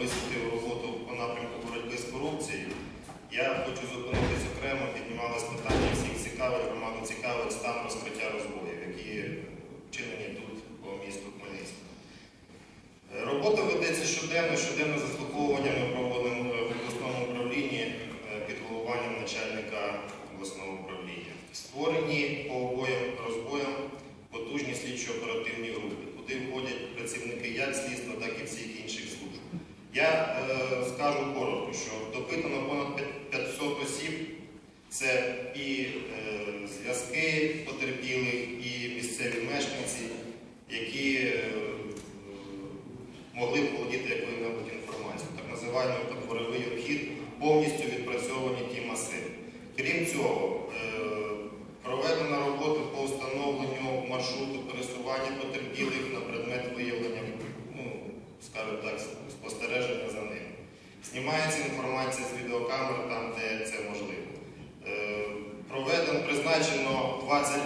висвітлив роботу по напрямку боротьби з корупцією. Я хочу зупинитись окремо, піднімалось питання всіх цікавих, громаду цікавих стан розкриття розбоїв, які вчинені тут по місту Хмельницькому. Е, Робота ведеться щоденно, щоденне заслуховування ми проводимо е, в обласному управлінні е, під головуванням начальника обласного управління. Створені по обоєм розбоям потужні слідчо-оперативні групи, куди входять працівники як слідства, так і всіх інших служб. Я е, скажу коротко, що допитано понад п'ят- 500 осіб. Це і е, зв'язки потерпілих, і місцеві мешканці, які е, могли б володіти якою-небудь інформацією. Так називаємо подворовий обхід, повністю відпрацьовані ті масиви. Крім цього, е, проведена робота по встановленню маршруту пересування потерпілих на предмет виявлення, ну, скажімо так, спостереження за ними. Знімається інформація з відеокамер там, де це можливо. Е, Проведено, призначено 20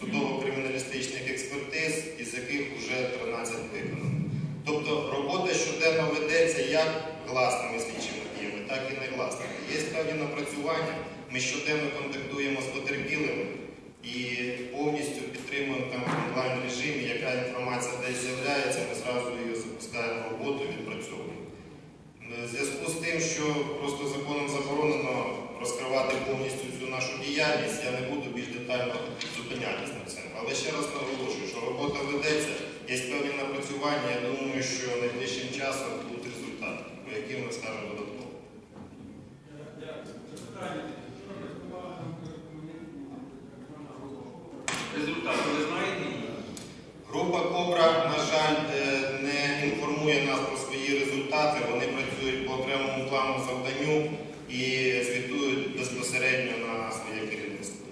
судово-криміналістичних експертиз, із яких вже 13 виконано. Тобто робота щоденно ведеться як гласними слідчими діями, так і негласними. Є певні напрацювання, ми щоденно контактуємо з потерпілими і повністю підтримуємо там в онлайн режимі, яка інформація десь з'являється, ми зразу її запускаємо в роботу, відпрацьовуємо. В зв'язку з тим, що просто законом заборонено розкривати повністю цю нашу діяльність, я не буду більш детально зупинятися на цьому. Але ще раз наголошую, що робота ведеться, є певні напрацювання. Я думаю, що найближчим часом будуть результати, про які ми скажемо додатково. Результати ви знаєте? Група Кобра, на жаль, е, не інформує нас про свої результати. Вони працюють по окремому плану завданню і звітують безпосередньо на своє керівництво.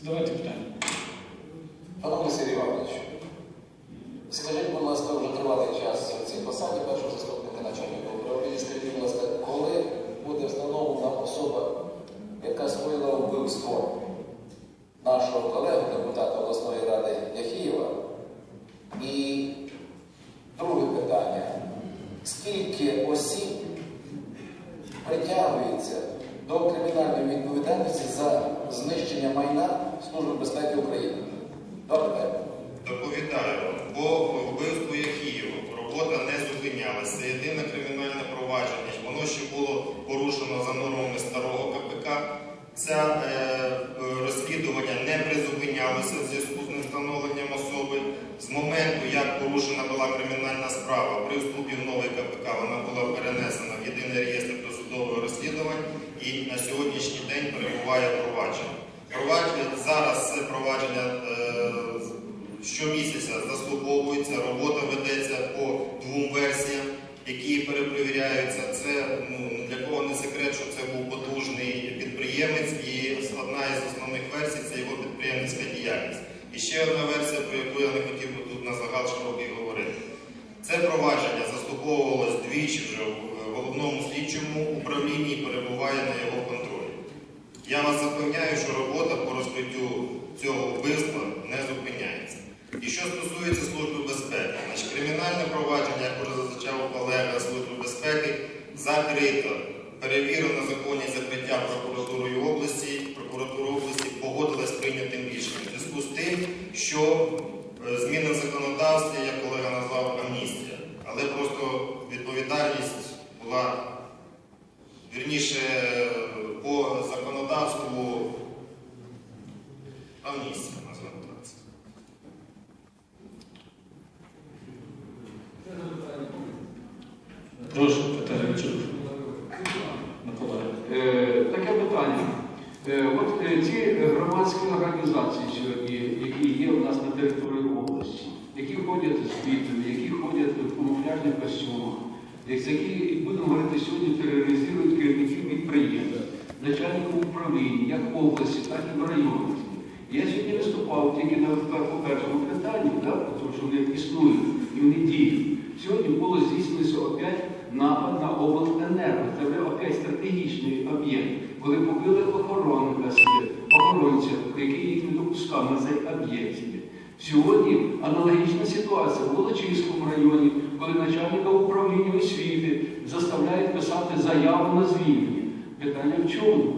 Задавайте питання. Пане Сергій Іванович, скажіть, будь ласка, вже тривалий час в цій посаді першого заступника начальника управління. Скажіть, будь ласка, коли буде встановлена особа, яка скоїла вбивство нашого колеги, депутата обласної ради Яхієва? І друге питання. Скільки осіб притягується до кримінальної відповідальності за знищення майна Служби безпеки України? Питання. Доповідаю, по вбивству Яхієва робота не зупинялася. Це єдине кримінальне провадження. Воно ще було порушено за нормами старого КПК. Це е, розслідування не призупинялося в зв'язку з невстановленням особи. З моменту, як порушена була кримінальна справа, при вступі в новий КПК вона була перенесена в єдиний реєстр досудового розслідувань і на сьогоднішній день перебуває провадження. Провадження зараз це провадження е, щомісяця заслуговується, робота ведеться по двом версіям, які перепровіряються. Це ну, для кого не секрет, що це був потужний підприємець, і одна із основних версій це його підприємницька діяльність. І ще одна версія, про яку я не хотів би тут на загал широкий говорити. Це провадження заслуговувалось двічі вже в головному слідчому управлінні і перебуває на його контролі. Я вас запевняю, що робота по розкриттю цього вбивства не зупиняється. І що стосується Служби безпеки, значить, кримінальне провадження, як вже зазначав колега Служби безпеки, закрито. Перевірено законність закриття прокуратурою області. Прокуратура області погодилась з прийнятим рішенням. В зв'язку з тим, що е, зміни в законодавстві, як колега назвав, амністія. Але просто відповідальність була Вірніше, по законодавству амністія, назвемо так. це. Прошу, питання чув. Миколай. Е, Таке питання. Е, От е, ці громадські організації сьогодні, які є у нас на території області, які ходять з квітами, які ходять в камуфляжних костюмах, які, будемо говорити, сьогодні тероризують керівників підприємств, начальників управління, як області, так і в районі. Я сьогодні виступав тільки на першому питанні, да, тому що вони існують і вони діють. Сьогодні було здійснилося опять напад на обленерго. Це вже опять стратегічний об'єкт, коли побили охоронника охоронця, який їх не допускав на цей об'єкт. Сьогодні аналогічна ситуація в Волочиському районі, коли начальника управління освіти заставляють писати заяву на звільнення. Питання в чому?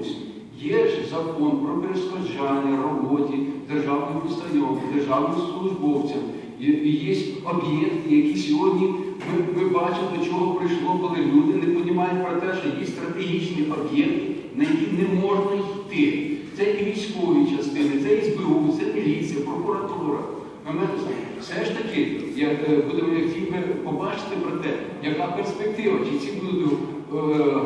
Є ж закон про перешкоджання роботі державних установ, державних службовців. І є об'єкти, які сьогодні ми, ми бачимо, до чого прийшло, коли люди не розуміють про те, що є стратегічні об'єкти, на які не можна йти. Це і військові частини, це і СБУ, це міліція, прокуратура. Все ж таки, я е, будемо хотів би побачити про те, яка перспектива, чи ці будуть е,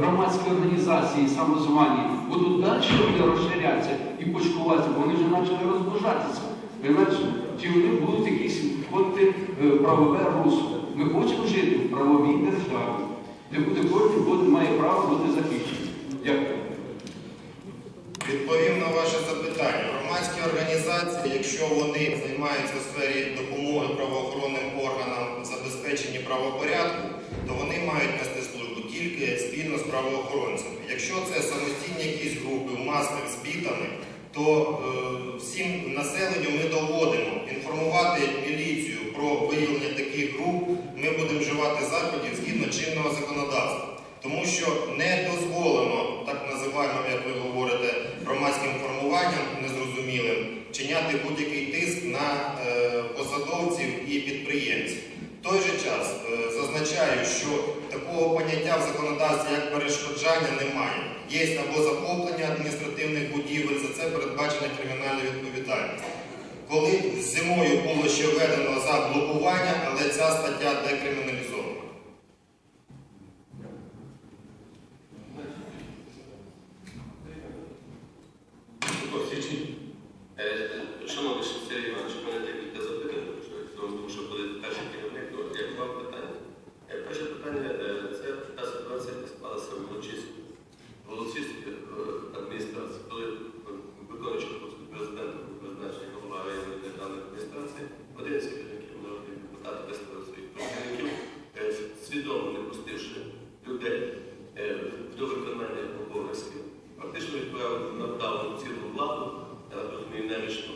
громадські організації самозвані будуть далі розширятися і почкуватися, бо вони вже почали. Понимаєш? Чи вони будуть якісь входити е, в правове русло? Ми хочемо жити в правовій державі, де буде кожен має право бути захищений. Дякую. Відповім на ваше запитання. Громадські організації, якщо вони займаються у сфері допомоги правоохоронним органам в забезпеченні правопорядку, то вони мають нести службу тільки спільно з правоохоронцями. Якщо це самостійні якісь групи в масках з бітами, то е, всім населенню ми доводимо інформувати міліцію про виявлення таких груп. Ми будемо вживати заходів згідно чинного законодавства. Тому що не дозволено, так називаємо, як ви говорите, незрозумілим, чиняти будь-який тиск на е, посадовців і підприємців. В той же час е, зазначаю, що такого поняття в законодавстві, як перешкоджання, немає. Є або захоплення адміністративних будівель, за це передбачена кримінальна відповідальність. Коли зимою було ще введено за блокування, але ця стаття декриміналізована. Е, Шановний Сергій Іванович, у мене декілька запитань, тому що буде перший керівник, ну, як вам питання. Е, Перше питання е, це та ситуація, яка склалася в Волочиську. В Волочиській адміністрації, коли виконуючи функцію президента був призначений голова районної державної адміністрації, один з керівників народних депутатів виставив своїх працівників, е, свідомо не пустивши людей е, до виконання обов'язків, фактично відправив на давну цілу владу, я так розумію, немічно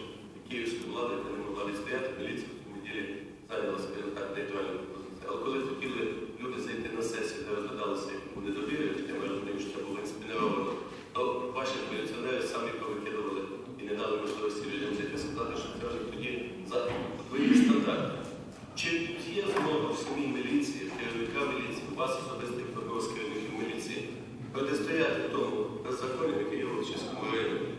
київську владу, яка не могла відстояти, міліція в цьому ділі зайняла собі так нейтральну позицію. Але коли хотіли люди зайти на сесію, де розглядалися їх недовіри, я ми розуміємо, що це було інспіровано, то ваші міліціонери самі повикидували і не дали можливості людям зайти сказати, що це вже тоді за двоїх стандартів. Чи є змога в самій міліції, керівника міліції, у вас особистих такого з керівників міліції, протистояти тому беззаконню, яке є в Волочиському районі?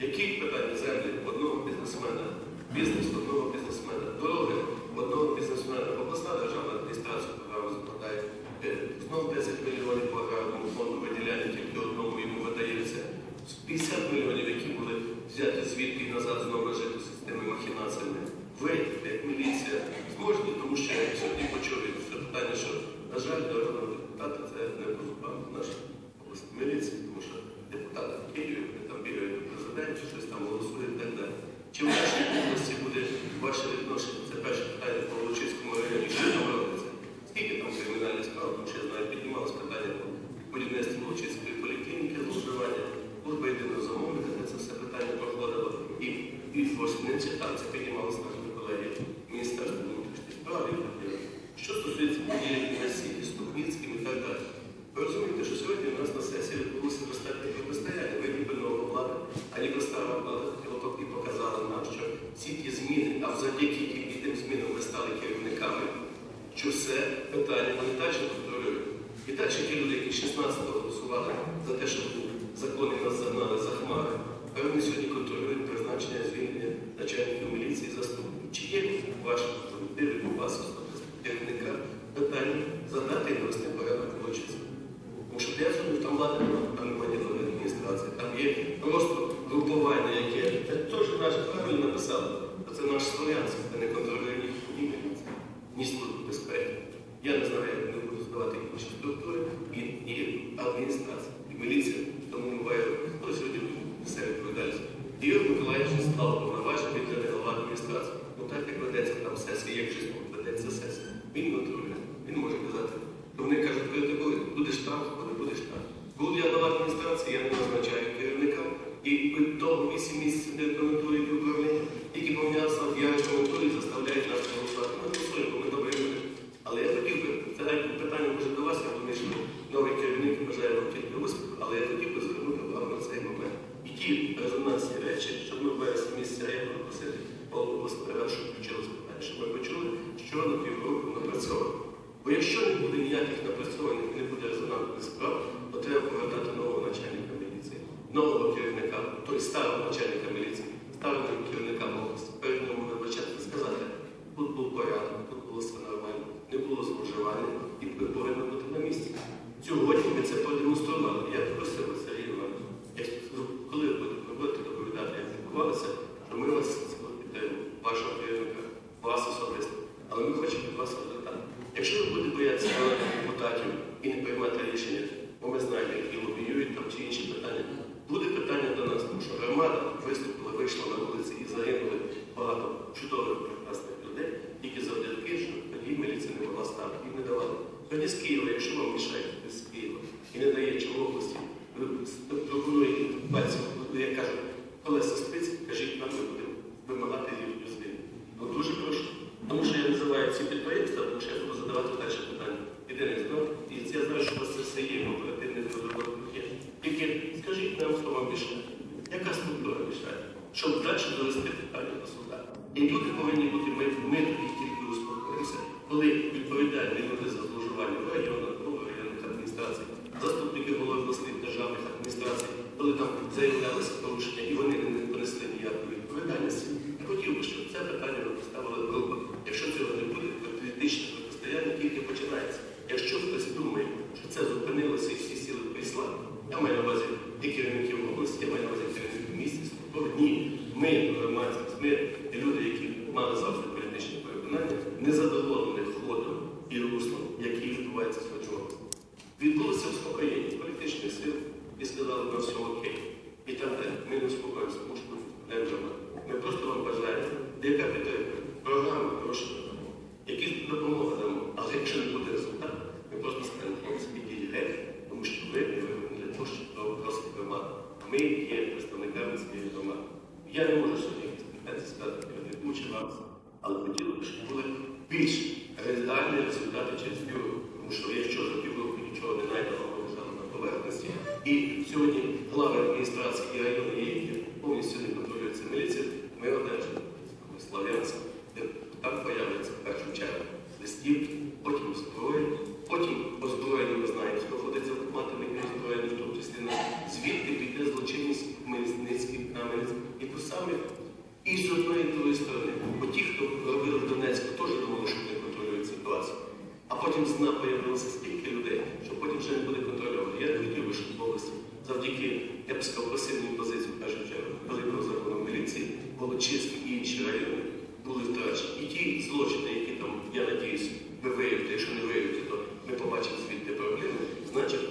Яких питань землі одного бізнесмена, бізнес одного бізнесмена, дороги одного бізнесмена, обласна державна адміністрація програму закладає, е, знову 10 мільйонів по аграрному фонду виділяє тільки одному йому видається. 50 мільйонів, які були взяті звідки і назад знову жити з тими махінаціями. Ви, як міліція, зможете, тому що я сьогодні почув від це питання, що, на жаль, народного депутата це не по зубам нашої обласної міліції, тому що депутати в там бігають до щось там голосує і так далі. Чи в нашій області буде ваше відношення? Це перше питання по Волочиському районі, що там робиться? Скільки там кримінальних справ, тому що я знаю, піднімалось питання по будівництву Волочиської поліклініки, зловживання, служби єдиного замовника, це все питання проходило. І, і в Ошниці там це піднімалося нашими колеги Міністерства внутрішніх справ і так далі. Що стосується події Росії, Стухніцьким і так далі. Ви розумієте, що сьогодні у нас на сесії відбулося достатньо протистояння. Ви ніби нова влада, а ніби стара влада хотіла і показала нам, що всі ті зміни, а завдяки тим змінам ви стали керівниками, що все питання вони далі контролюють. І далі ті люди, які 16-го голосували за те, щоб закони нас загнали за хмари, а вони сьогодні контролюють призначення звільнення начальників міліції заступників. Чи є в вашому у вас керівника питання загнати і навести порядок в Лучиці? Тому що я зрозумів, там влада немає, там немає адміністрації, там є просто групування, яке це теж наш правильно написали. що Це наш слов'янський, це не контролює ні, ні міліція, ні служба безпеки. Я не знаю, як не буду здавати інші структури і, і адміністрація. І міліція тому буває, хто сьогодні все відповідальність. Ігор Миколаївич став повноважень від голова адміністрації. Ну так як ведеться як же ведеться сесія. Він контролює, він може казати. То вони кажуть, коли ти були, будеш там, коли будеш там. Коли я голова адміністрації, я не назначаю керівника. І того 8 місяців не коментую управління, тільки помінявся в яричному турі заставляють нас голосувати. Ми голосуємо, бо ми добре люди. Але я хотів би, це навіть питання може до вас, я думаю, що новий керівник бажає вам тільки успіху, але я хотів би звернути увагу на цей момент. І ті резонансні речі, щоб ми в вересні місяці я попросити голову господаря, щоб включили з питання, щоб ми почули, що на півроку напрацьовано. Бо якщо не буде ніяких напрацьованих, не буде резонансних справ, то треба повертати нового начальника міліції, нового керівника, тобто старого начальника міліції, старого керівника області, перед ним вибачати і сказати, тут був порядок, тут було все нормально, не було зловживання, і ви повинні бути на місці. Сьогодні ми це продемонстрували. Я просив Сергій Іванович, коли ви будете- доповідати, як відбувалося, то ми вас підтримуємо, вашого керівника, вас особисто. Але ми хочемо від вас результат. Якщо ви будете боятися депутатів і не приймати рішення, бо ми знаємо, які лобіюють там чи інші питання, буде питання до нас, тому що громада виступила, вийшла на вулиці і загинули багато чудових прекрасних людей, тільки завдяки, що тоді міліція не могла стати, їм не давали. Тоді з Києва, якщо вам мішають з Києва і не дає в області, ви пропонуєте пальцем, як кажуть, колеса спиць, кажіть, нам ми будемо вимагати їхню звільнення. Ну дуже прошу. Тому що я називаю ці підприємства, тому що я буду задавати перше питання. Єдине знов, і я знаю, що у вас це все є, в оперативних розробках є. Тільки скажіть нам, хто вам мішає. Яка структура мішає? Щоб далі довести питання до суда. І люди повинні бути, ми, ми тоді тільки успокоїмося, коли відповідальні люди за зловживання в районах, в районних адміністрацій, заступники голови обласних державних адміністрацій, коли там заявлялися порушення, і вони не понесли ніякої відповідальності. Я хотів би, щоб це питання ви поставили в групах. Якщо цього не буде, то політичне протистояння тільки починається. Якщо хтось думає, що це зупинилося і всі сіли в крісла, я маю на увазі і керівників області, я маю на увазі керівників місті, структури. Ні, ми, громадськість, ми люди, які мали завжди політичні переконання, не задоволені ходом і руслом, який відбувається в Ходжовці. Відбулося успокоєння політичних сил і сказали, на все окей. І там ми не успокоїмося, тому що не громада. Ми просто вам бажаємо, підтримка, програма, гроші, які допомога дамо. Але якщо не буде результат, ми просто скажемо, ідіть геть, тому що ви не для того, щоб просить громаду. Ми є представниками цієї громади. Я не можу сьогодні якісь сказати керівнику чи вам, але хотіло б, щоб були більш реальні результати через півроку. Тому що якщо за півроку нічого не знайдемо, поверхності. І сьогодні глави адміністрації і райони, які повністю не контролюється міліція, ми одержимо Слов'янськ, де там появляться в першу чергу листівки, потім зброї, потім озброєні, ми знаємо, хто ходить за автоматами і озброєні, в тому числі на звідти піде злочинність Хмельницький, Кам'янець то саме і з одної і другої сторони. Бо ті, хто робили в Донецьку, теж думали, що вони контролюють ситуацію. А потім з дна появилося стільки людей, що потім вже не буде контрольовано. Я не хотів би, щоб в області сказав, пасивній позиції, в чергу, великого закону міліції, Волочиські і інші райони були втрачені. І ті злочини, які там, я надіюсь, ви виявите, якщо не виявите, то ми побачимо звідти проблеми, значить,